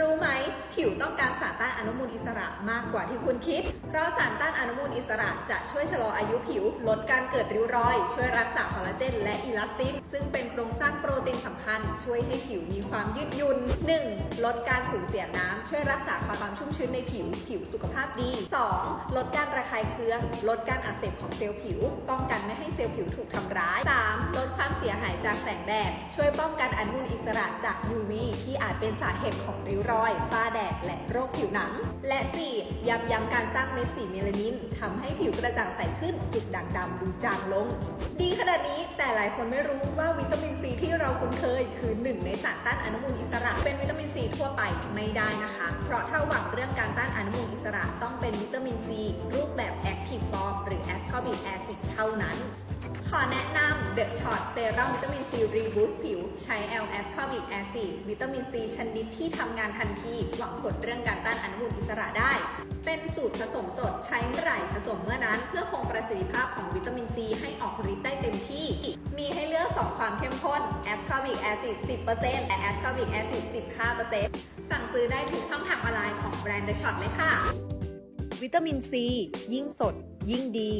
รู้ไหมผิวต้องการสารต้านอนุมูลอิสระมากกว่าที่คุณคิด เพราะสารต้านอนุมูลอิสระจะช่วยชะลออายุผิว ลดการเกิดริ้วรอย ช่วยรักษาคอลลาเจนและอิลาสติน ซึ่งเป็นโครงสร้างโปรตีนสำคัญ ช่วยให้ผิวมีความยืดหยุ่น 1. ลดการสูญเสียน้ำช่วยรักษาความชุ่มชื้นในผิว ผิวสุขภาพดี 2. ลดการระคายเคือง ลดการอักเสบของเซลล์ผิว ป้องกันไม่ให้เซลล์ผิวถูกทำร้าย 3. จากแสงแดด ช่วยป้องกันอนุมูลอิสระจาก UV ที่อาจเป็นสาเหตุของริ้วรอย ฝ้าแดด และโรคผิวหนัง และ 4. ยับยั้งการสร้างเม็ดสีเมลานินทำให้ผิวกระจ่างใสขึ้นจุดด่างดำดูจางลง ดีขนาดนี้แต่หลายคนไม่รู้ว่าวิตามินซีที่เราคุ้นเคย คือหนึ่งในสารต้านอนุมูลอิสระ เป็นวิตามินซีทั่วไปไม่ได้นะคะ เพราะถ้าหวังเรื่องการต้านอนุมูลอิสระต้องเป็นวิตามินซีรูปแบบ Active Form หรือ Ascorbic Acid เท่านั้น ขอแนะนำ The Shot Serum วิตามินซี Reboost ผิว ใช้ L ascorbic acid วิตามินซีชนิดที่ทำงานทันที หวังผลเรื่องการต้านอนุมูลอิสระได้ เป็นสูตรผสมสดใช้เมื่อไหร่ผสมเมื่อนั้น เพื่อคงประสิทธิภาพของวิตามินซีให้ออกฤทธิ์ได้เต็มที่ มีให้เลือก 2 ความเข้มข้น ascorbic acid 10%และ ascorbic acid 15%สั่งซื้อได้ทุกช่องทางออนไลน์ของแบรนด์ The Shot เลยค่ะ วิตามินซียิ่งสด ยิ่งดี